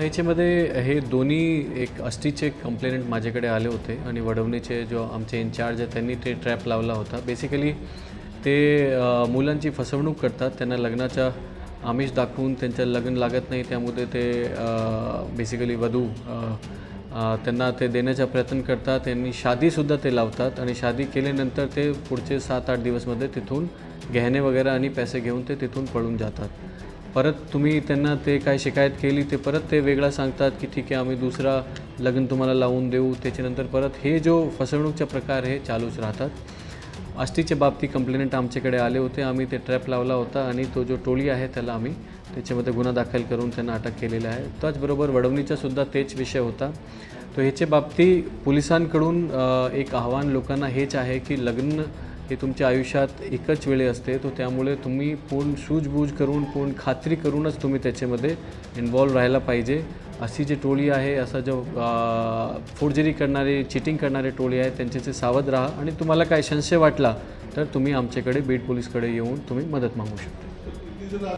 याच्यामध्ये हे दोन्ही एक अस्टीचे कंप्लेनंट माझ्याकडे आले होते आणि वडवणीचे जो आमचे इन्चार्ज आहे त्यांनी ते ट्रॅप लावला होता. बेसिकली ते मुलांची फसवणूक करतात त्यांना लग्नाचा आमिष दाखवून त्यांचं लग्न लागत नाही त्यामध्ये ते बेसिकली वधू त्यांना ते देण्याचा प्रयत्न करतात त्यांनी शादीसुद्धा ते लावतात आणि शादी केल्यानंतर ते पुढचे सात आठ दिवसमध्ये तिथून गहने वगैरे आणि पैसे घेऊन ते तिथून पळून जातात. परत तुम्ही त्यांना ते काय शिकायत केली ते परत ते वेगळा सांगतात की ठीक आहे आम्ही दुसरा लग्न तुम्हाला लावून देऊ. त्याच्यानंतर परत हे जो फसवणूकचे प्रकार हे चालूच राहतात. आष्टीच्या बाबतीत कंप्लेंट आमच्याकडे आले होते. आम्ही ते ट्रॅप लावला होता आणि तो जो टोळी आहे त्याला आम्ही त्याच्यामध्ये गुन्हा दाखल करून त्यांना अटक केलेला आहे. त्याचबरोबर वडवणीचासुद्धा तेच विषय होता. तो ह्याच्या बाबतीत पोलिसांकडून एक आव्हान लोकांना हेच आहे की लग्न हे तुमच्या आयुष्यात एकच वेळी असते तो त्यामुळे तुम्ही पूर्ण सूजबूज करून पूर्ण खात्री करूनच तुम्ही त्याच्यामध्ये इन्वॉल्व राहायला पाहिजे. अशी जी टोळी आहे असा जो फोर्जरी करणारे चिटिंग करणारे टोळी आहे त्यांच्याचे सावध राहा आणि तुम्हाला काय संशय वाटला तर तुम्ही आमच्याकडे बीड पोलीसकडे येऊन तुम्ही मदत मागू शकता.